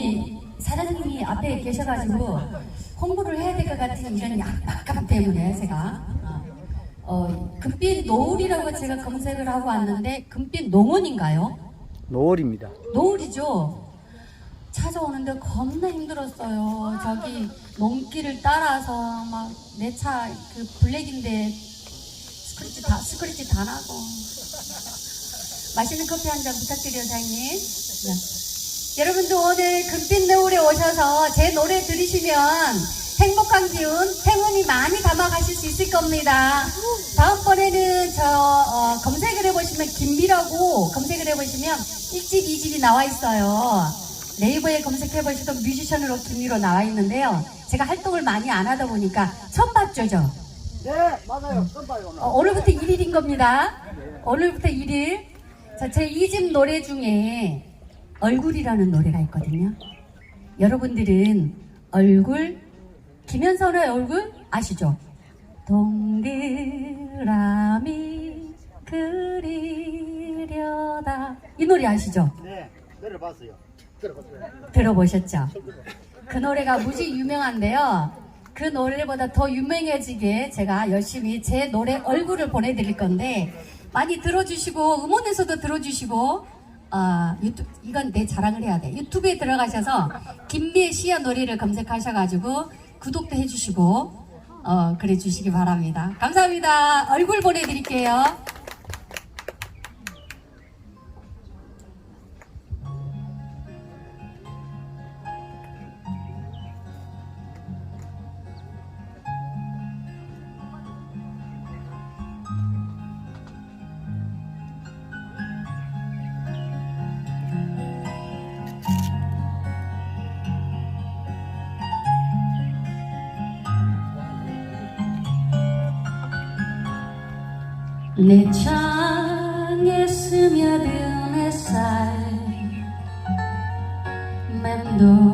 요, 여기 사장님이 앞에 계셔가지고 홍보를 해야 될 것 같은 이런 압박감 때문에 제가 어, 어, 금빛 노을이라고 제가 검색을 하고 왔는데 금빛 농원인가요? 노을입니다. 노을이죠. 찾아오는데 겁나 힘들었어요. 저기 농길을 따라서 막 내 차 그 블랙인데 스크래치 다 스크래치 다 나고 맛있는 커피 한 잔 부탁드려요, 사장님. 네. 여러분도 오늘 금빛 노을에 오셔서 제 노래 들으시면 행복한 기운, 행운이 많이 담아가실 수 있을 겁니다. 다음번에는 저 어, 검색을 해보시면 김미라고 검색을 해보시면 1집, 2집이 나와 있어요. 네이버에 검색해보시면 뮤지션으로 김미로 나와 있는데요. 제가 활동을 많이 안 하다 보니까 처음 봤죠, 저? 네, 맞아요. 좀 봐요. 오늘. 어, 오늘부터 1일인 겁니다. 오늘부터 1일. 자, 제 2집 노래 중에 얼굴이라는 노래가 있거든요. 여러분들은 얼굴, 김현선의 얼굴 아시죠? 동그라미 그리려다. 이 노래 아시죠? 네, 들어봤어요. 들어봤어요. 들어보셨죠? 그 노래가 무지 유명한데요. 그 노래보다 더 유명해지게 제가 열심히 제 노래 얼굴을 보내드릴 건데 많이 들어주시고 음원에서도 들어주시고 아 유튜브 이건 내 자랑을 해야 돼. 유튜브에 들어가셔서 김미애 씨의 노래를 검색하셔가지고 구독도 해주시고 어 그래 주시기 바랍니다. 감사합니다. 얼굴 보내드릴게요. 내 창에 스며든 햇살 맴돌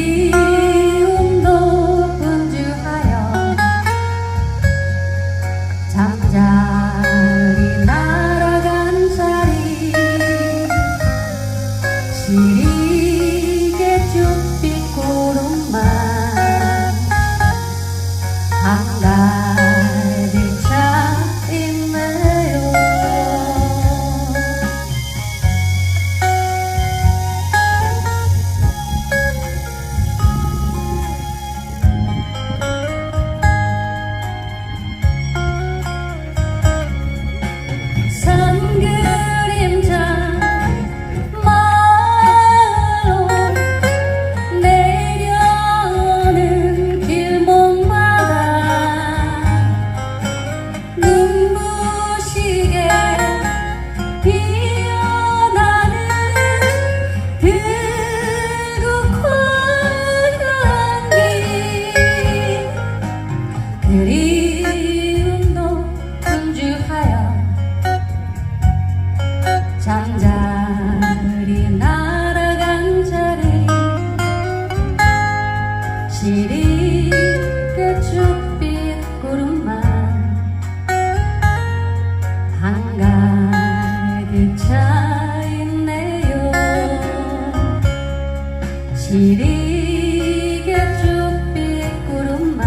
시리게 쭈빛 구름만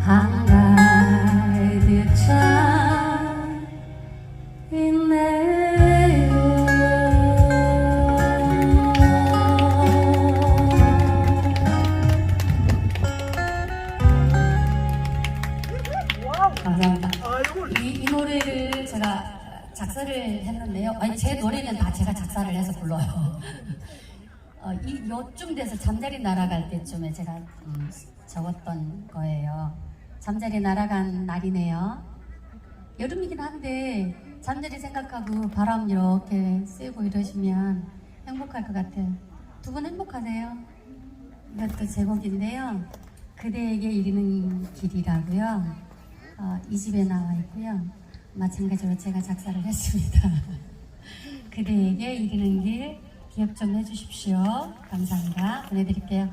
한가득 차 있네요. 감사합니다. 이, 이 노래를 제가 작사를 했는데요. 아니 제 노래는 다 제가 작사를 해서 불러요. 어, 이 요쯤 돼서 잠자리 날아갈 때쯤에 제가 음, 적었던 거예요. 잠자리 날아간 날이네요. 여름이긴 한데 잠자리 생각하고 바람 이렇게 쐬고 이러시면 행복할 것 같아요. 두 분 행복하세요? 이것도 제곡인데요. 그대에게 이르는 길이라고요. 어, 이 집에 나와 있고요. 마찬가지로 제가 작사를 했습니다. 그대에게 이르는 길 기억 좀 해주십시오. 감사합니다. 보내드릴게요.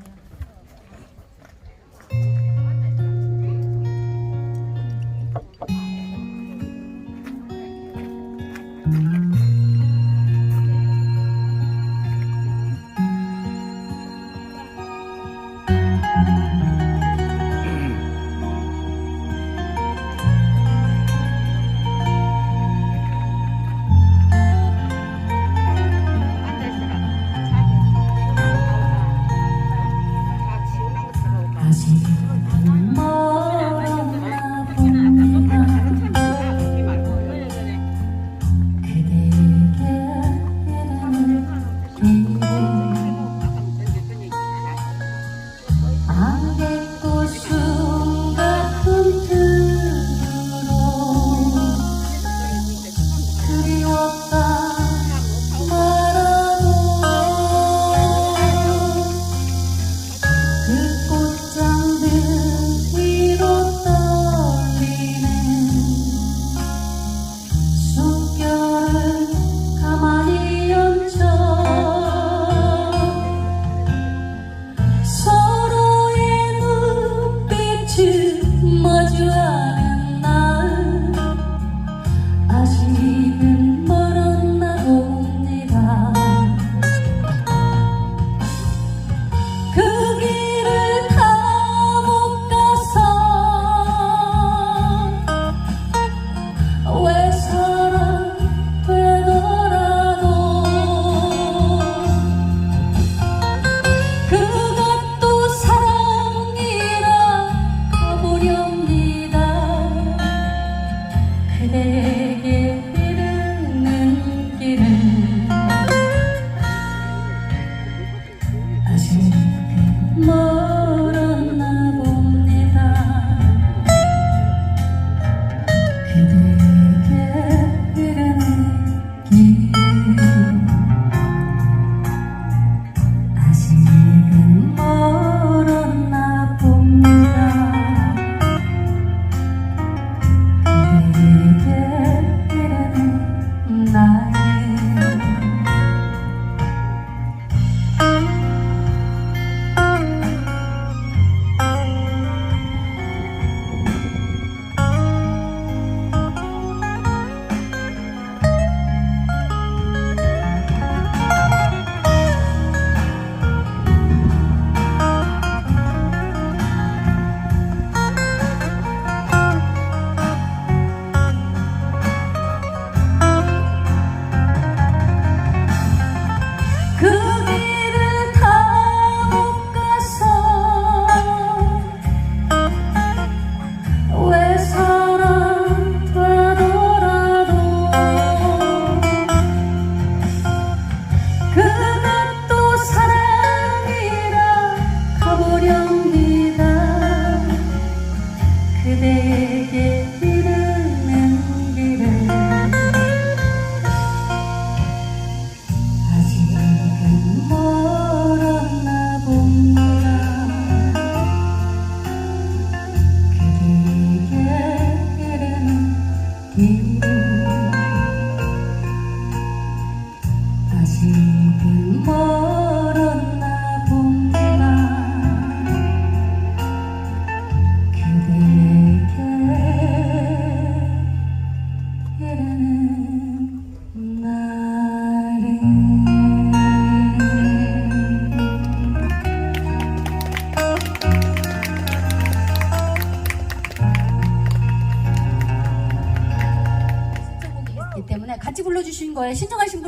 你的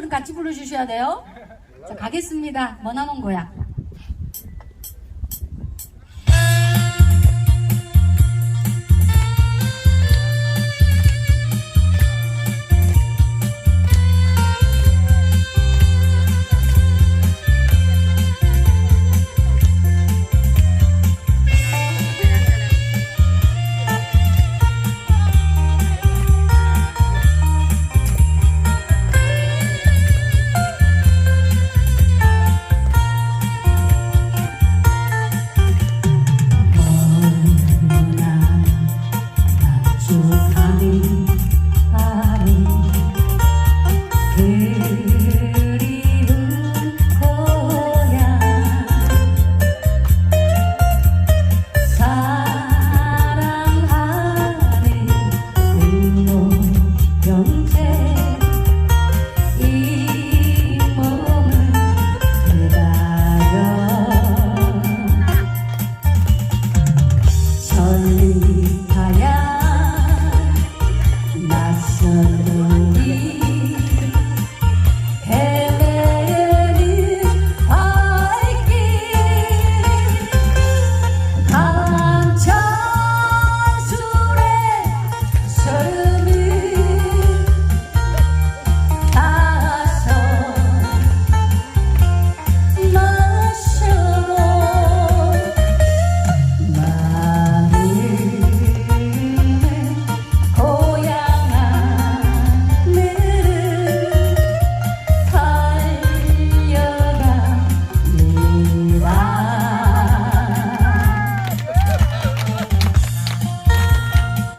같이 불러주셔야 돼요. 자, 가겠습니다. 머나먼 고향.